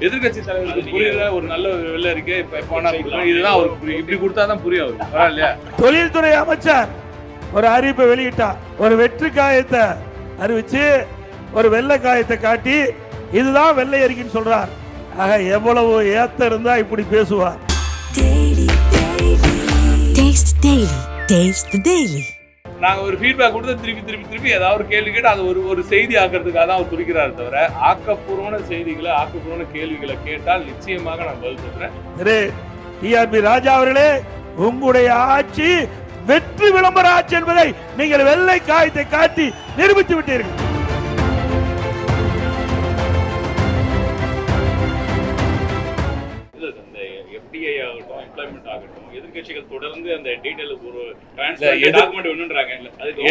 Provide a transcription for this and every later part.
எதிர்கட்சி தலைவருக்கு புரியல ஒரு நல்ல ஒரு வெள்ள இருக்கே இப்ப போனா. இதுதான் அவருக்கு புரியும் இப்படி கொடுத்தா தான் புரியும் அவருக்கு பரவாயில்லையா? தொழில்துறை அமைச்சர் ஒரு அறிவிப்பை வெளியிட்டார். ஒரு வெற்றி காயத்தை அறிவிச்சு ஒரு வெள்ளை காயத்தை காட்டி இதுதான் வெள்ளை அறிக்கைன்னு சொல்றார். ஆக எவ்வளவு ஏத்த இருந்தா இப்படி பேசுவார். Daily, நாங்கள் ஒரு ஃபீட்பேக் கொடுத்து திருப்பி திருப்பி திருப்பி ஏதாவது ஒரு கேள்வி கேட்டு அது ஒரு ஒரு செய்தி ஆக்கிறதுக்காக தான் அவர் துடிக்கிறார் தவிர ஆக்கப்பூர்வமான செய்திகளை ஆக்கப்பூர்வமான கேள்விகளை கேட்டால் நிச்சயமாக நான் பதில் சொல்றேன். திரு டிஆர்பி ராஜா அவர்களே உங்களுடைய ஆட்சி வெற்றி விளம்பர ஆட்சி என்பதை நீங்கள் வெள்ளை காயத்தை காட்டி நிரூபித்து விட்டீர்கள். ஆகட்டும் எதிர்க்கட்சிகள் தொடர்ந்து அந்த டீடைல் ஒரு டாக்குமெண்ட் வேணும்ன்றாங்க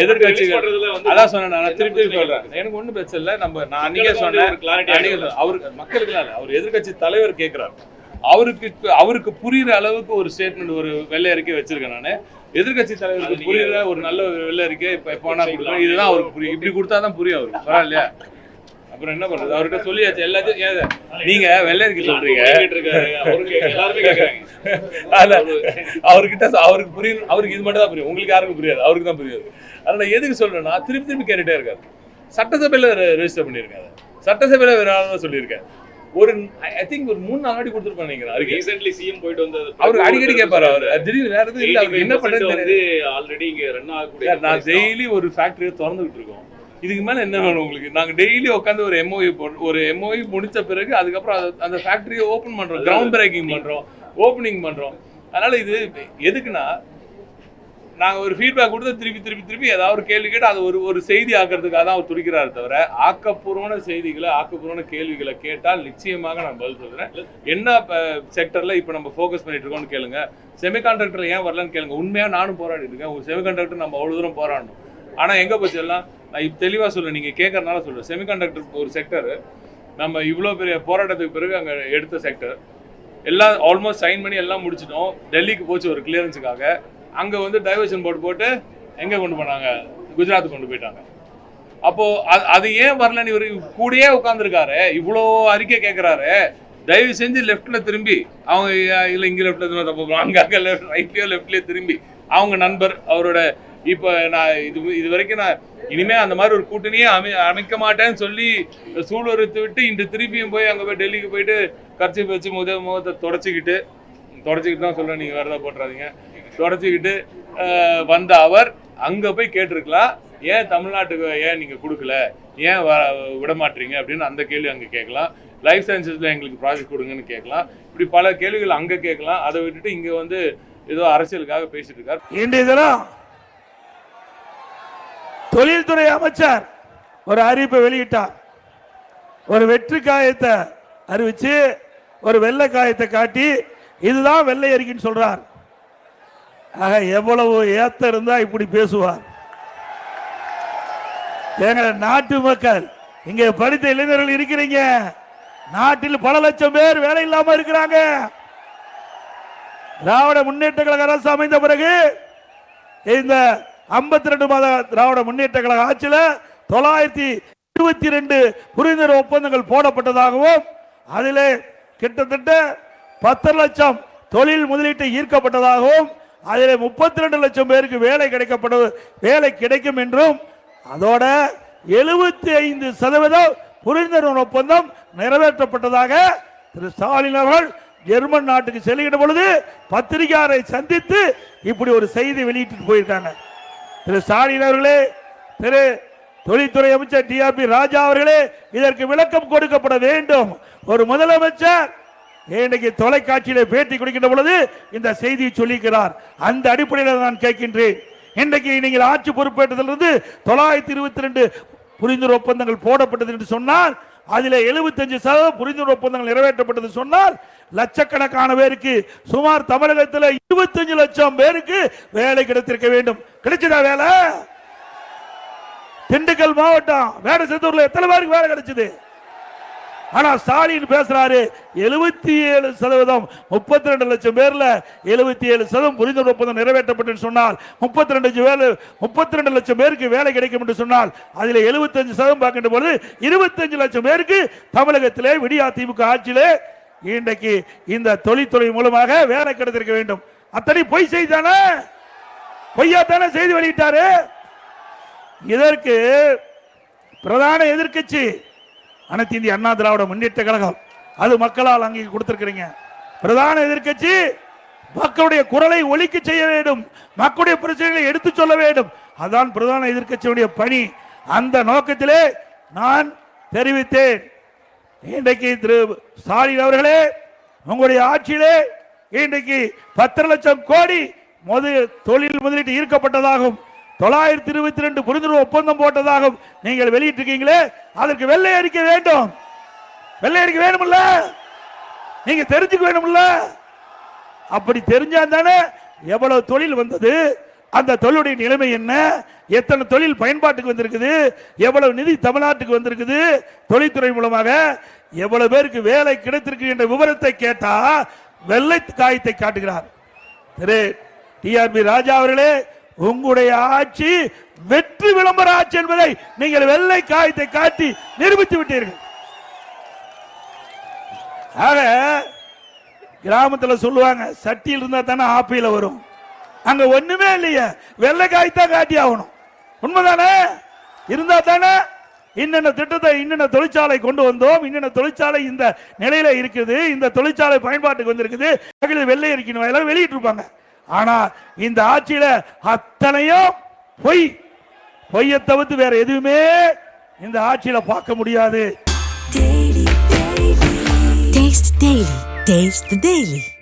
எதிர்கட்சிகள் அதான் சொன்னேன் நான் திருப்பி சொல்றேன். எனக்கு ஒண்ணும் பிரச்சனை இல்லை. நம்ம நான் வந்து சொன்னேன். அவருக்கு மக்களுக்கு அவர் எதிர்கட்சி தலைவர் கேட்கிறார் அவருக்கு அவருக்கு புரியுற அளவுக்கு ஒரு ஸ்டேட்மெண்ட் ஒரு வெள்ளை அறிக்கை வச்சிருக்கேன் நான். எதிர்கட்சி தலைவருக்கு புரியுற ஒரு நல்ல வெள்ளை அறிக்கை இப்ப போனா கொடுக்கணும் இதுதான் அவருக்கு புரியும் இப்படி கொடுத்தா தான் புரியும் அவருக்கு. பரவாயில்லையா? அப்புறம் என்ன பண்றது? அவர்கிட்ட சொல்லியாச்சு. எல்லாத்தையும் ஏன் நீங்க வெள்ளை அறிக்கை சொல்றீங்க. அவர்கிட்ட அவருக்கு புரியும். அவருக்கு இது மட்டும் தான் புரியும். உங்களுக்கு யாருக்கும் புரியாது. அவருக்கு தான் புரியாது. அதனால நான் எதுக்கு சொல்றேன்னா திருப்பி திருப்பி கேட்டுட்டே இருக்காரு. சட்டசபையில ரெஜிஸ்டர் பண்ணியிருக்காரு. சட்டசபையில வேற ஆளுநர் சொல்லியிருக்காரு ஒரு ஐ திங்க் ஒரு மூணு நாள் கொடுத்துருப்பாங்க நினைக்கிறேன் ரீசென்ட்லி சிஎம் போயிட்டு வந்தது. அவருக்கு அடிக்கடி கேட்பாரு அவர். திடீர்னு வேற எதுவும் இல்ல. அவருக்கு என்ன பண்றது ஆல்ரெடி இங்க ரன் ஆகக்கூடிய நான் டெய்லி ஒரு ஃபேக்டரியை திறந்துகிட்டு இருக்கோம். இதுக்கு மேல என்ன வேணும் உங்களுக்கு? நாங்க டெய்லி உட்காந்து ஒரு எம்ஓஇ ஒரு எம்ஓஇ முடிச்ச பிறகு அதுக்கப்புறம் அது- அந்த ஃபேக்டரியை ஓபன் பண்றோம். கிரவுண்ட் பிரேக்கிங் பண்றோம். ஓப்பனிங் பண்றோம். அதனால இது எதுக்குன்னா நாங்க ஒரு ஃபீட்பேக் கொடுத்து திருப்பி திருப்பி திருப்பி ஏதாவது ஒரு கேள்வி கேட்டு அது ஒரு ஒரு செய்தி ஆக்கிறதுக்காக தான் அவர் துடிக்கிறார் தவிர ஆக்கப்பூர்வமான செய்திகளை ஆக்கப்பூர்வமான கேள்விகளை கேட்டால் நிச்சயமாக நான் பதில் சொல்றேன். என்ன செக்டர்ல இப்போ நம்ம ஃபோக்கஸ் பண்ணிட்டு இருக்கோம்னு கேளுங்க. செமிகாண்டக்டர்ல ஏன் வரலன்னு கேளுங்க. உண்மையா நானும் போராடி இருக்கேன். ஒரு செமிகாண்டக்டர் நம்ம அவ்வளவு தூரம் போராடணும். ஆனா எங்க போச்சு எல்லாம் நான் இப்போ தெளிவாக சொல்றேன். நீங்கள் கேட்கறதுனால சொல்கிறேன் செமிகாண்டக்டர் ஒரு செக்டர் நம்ம இவ்வளோ பெரிய போராட்டத்துக்கு பிறகு அங்கே எடுத்த செக்டர் எல்லாம் ஆல்மோஸ்ட் சைன் பண்ணி எல்லாம் முடிச்சிட்டோம். டெல்லிக்கு போச்சு ஒரு கிளியரன்ஸுக்காக அங்கே வந்து டைவர்ஷன் போர்டு போட்டு எங்கே கொண்டு போனாங்க? குஜராத் கொண்டு போயிட்டாங்க. அப்போது அது- அது ஏன் வரலன்னு இவர் கூடயே உட்காந்துருக்காரு இவ்வளோ அறிக்கை கேட்குறாரு தயவு செஞ்சு லெஃப்டில் திரும்பி அவங்க இல்லை இங்கே லெஃப்டில் திரும்ப தப்பு அங்கே அங்கே லெஃப்ட் ரைட்லேயோ லெஃப்ட்லேயோ திரும்பி அவங்க நண்பர் அவரோட இப்போ நான் இது இது வரைக்கும் நான் இனிமே அந்த மாதிரி ஒரு கூட்டணியே அமை அமைக்க மாட்டேன்னு சொல்லி சூளுரைத்து விட்டு இன்று திருப்பியும் போய் அங்கே போய் டெல்லிக்கு போயிட்டு கட்சி வச்சு முத முகத்தை தொடச்சிக்கிட்டு தொடச்சிக்கிட்டு தான் சொல்கிறேன் நீங்கள் வேறு போட்டுறாதீங்க. தொடச்சிக்கிட்டு வந்த அவர் அங்கே போய் கேட்டிருக்கலாம். ஏன் தமிழ்நாட்டுக்கு ஏன் நீங்கள் கொடுக்கல? ஏன் வ- விடமாட்டீங்க அப்படின்னு அந்த கேள்வி அங்கே கேட்கலாம். லைஃப் சயின்சஸில் எங்களுக்கு ப்ராஜெக்ட் கொடுங்கன்னு கேட்கலாம். இப்படி பல கேள்விகள் அங்கே கேட்கலாம். அதை விட்டுட்டு இங்கே வந்து ஏதோ அரசியலுக்காக பேசிட்டு இருக்கார். இன்றைய தினம் தொழில்துறை அமைச்சர் ஒரு அறிவிப்பை வெளியிட்டார். ஒரு வெற்றி காயத்தை அறிவிச்சு ஒரு வெள்ளை காயத்தை காட்டி இதுதான் வெள்ளை அறிக்கைன்னு சொல்றார். ஆக எவ்வளவு ஏத்த இருந்தா இப்படி பேசுவார். எங்களை நாட்டு மக்கள் இங்க படித்த இளைஞர்கள் இருக்கிறீங்க. நாட்டில் பல லட்சம் பேர் வேலை இல்லாம இருக்கிறாங்க. திராவிட முன்னேற்ற கழக அரசு அமைந்த பிறகு இந்த 52 ரெண்டு மாத திராவிட முன்னேற்ற கழக ஆட்சியில் தொள்ளாயிரத்தி இருபத்தி ரெண்டு புரிந்துணர்வு ஒப்பந்தங்கள் போடப்பட்டதாகவும் அதில் கிட்டத்தட்ட பத்து லட்சம் தொழில் முதலீட்டு ஈர்க்கப்பட்டதாகவும் அதில் முப்பத்தி ரெண்டு லட்சம் பேருக்கு வேலை கிடைக்கப்பட வேலை கிடைக்கும் என்றும் அதோட எழுபத்தி ஐந்து சதவீதம் புரிந்துணர்வு ஒப்பந்தம் நிறைவேற்றப்பட்டதாக திரு ஸ்டாலின் அவர்கள் ஜெர்மன் நாட்டுக்கு செல்கின்ற பொழுது பத்திரிகையாரை சந்தித்து இப்படி ஒரு செய்தி வெளியிட்டு போயிருக்காங்க. திரு ஸ்டாலின் அவர்களே திரு தொழில்துறை அமைச்சர் டிஆர்பி ராஜா அவர்களே இதற்கு விளக்கம் கொடுக்கப்பட வேண்டும். ஒரு முதலமைச்சர் இன்னைக்கு தொலைக்காட்சியில பேட்டி கொடுக்கின்ற பொழுது இந்த செய்தியை சொல்லிக்கிறார் அந்த அடிப்படையில் நான் கேட்கின்றேன். இன்றைக்கு நீங்கள் ஆட்சி பொறுப்பேற்றதிலிருந்து தொள்ளாயிரத்தி இருபத்தி ரெண்டு புரிந்துணர்வு ஒப்பந்தங்கள் போடப்பட்டது என்று சொன்னால் அதில் 75% சதவீதம் புரிந்துணர்வு ஒப்பந்தங்கள் நிறைவேற்றப்பட்டது சொன்னால் லட்சக்கணக்கான பேருக்கு சுமார் தமிழகத்தில் 25 லட்சம் பேருக்கு வேலை கிடைத்திருக்க வேண்டும். கிடைச்சதா வேலை? திண்டுக்கல் மாவட்டம் வேடசத்தூர்ல எத்தனை பேருக்கு வேலை கிடைச்சது? ஆனா ஸ்டாலின் பேசுறாரு எழுபத்தி ஏழு சதவீதம் முப்பத்தி ரெண்டு லட்சம் பேர்ல எழுபத்தி ஏழு சதவீதம் புரிந்துணர்வு ஒப்பந்தம் நிறைவேற்றப்பட்டு சொன்னால் முப்பத்தி ரெண்டு வேலை முப்பத்தி ரெண்டு லட்சம் பேருக்கு வேலை கிடைக்கும் என்று சொன்னால் அதில் எழுபத்தஞ்சு சதவீதம் பார்க்கின்ற பொழுது இருபத்தஞ்சு லட்சம் பேருக்கு தமிழகத்திலே விடியா திமுக ஆட்சியிலே இன்றைக்கு இந்த தொழில்துறை மூலமாக வேலை கிடைத்திருக்க வேண்டும். அத்தனை பொய் செய்தானே பொய்யா தானே செய்தி வெளியிட்டாரு? இதற்கு பிரதான எதிர்க்கட்சி அனைத்து இந்திய அண்ணா திராவிட முன்னேற்ற கழகம். அது மக்களால் அங்கே கொடுத்திருக்கிறீங்க. பிரதான எதிர்க்கட்சி மக்களுடைய குரலை ஒலிக்க செய்ய வேண்டும். மக்களுடைய பிரச்சனைகளை எடுத்து சொல்ல வேண்டும். அதான் பிரதான எதிர்க்கட்சியுடைய பணி. அந்த நோக்கத்திலே நான் தெரிவித்தேன். இன்றைக்கு திரு ஸ்டாலின் அவர்களே உங்களுடைய ஆட்சியிலே இன்றைக்கு பத்து லட்சம் கோடி முதல் தொழில் முதலீட்டு ஈர்க்கப்பட்டதாகும். தொள்ளாயிரத்தி இருபத்தி ரெண்டு புரிந்துணர்வு ஒப்பந்தம் போட்டதாக நீங்கள் வெளியிட்டிருக்கீங்களே அதற்கு வெள்ளை அடிக்க வேண்டும். வெள்ளை அடிக்க வேணும்ல நீங்க தெரிஞ்சுக்க வேணும்ல அப்படி தெரிஞ்சா தானே எவ்வளவு தொழில் வந்தது அந்த தொழிலுடைய நிலைமை என்ன எத்தனை தொழில் பயன்பாட்டுக்கு வந்திருக்குது எவ்வளவு நிதி தமிழ்நாட்டுக்கு வந்திருக்குது தொழில்துறை மூலமாக எவ்வளவு பேருக்கு வேலை கிடைத்திருக்கு என்ற விவரத்தை கேட்டா வெள்ளை காயத்தை காட்டுகிறார். திரு டிஆர்பி ராஜா அவர்களே உங்களுடைய ஆட்சி வெற்றி விளம்பர ஆட்சி என்பதை நீங்கள் வெள்ளை காயத்தை காட்டி நிரூபித்து விட்டீர்கள். ஆக கிராமத்தில் சொல்லுவாங்க சட்டியில் இருந்தா தானே ஆப்பியில் வரும். அங்க ஒண்ணுமே இல்லையே வெள்ளை காய்த்தான் காட்டி ஆகணும். உண்மைதானே? இருந்தா தானே இன்னென்ன திட்டத்தை இன்னென்ன தொழிற்சாலை கொண்டு வந்தோம் இன்னென்ன தொழிற்சாலை இந்த நிலையில இருக்குது இந்த தொழிற்சாலை பயன்பாட்டுக்கு வந்திருக்குது வெள்ளை இருக்கணும் எல்லாம் வெளியிட்டு இருப்பாங்க ஆனா இந்த ஆட்சியில அத்தனையும் பொய். பொய்யை தவிர்த்து வேற எதுவுமே இந்த ஆட்சியில பார்க்க முடியாது. டெய்லி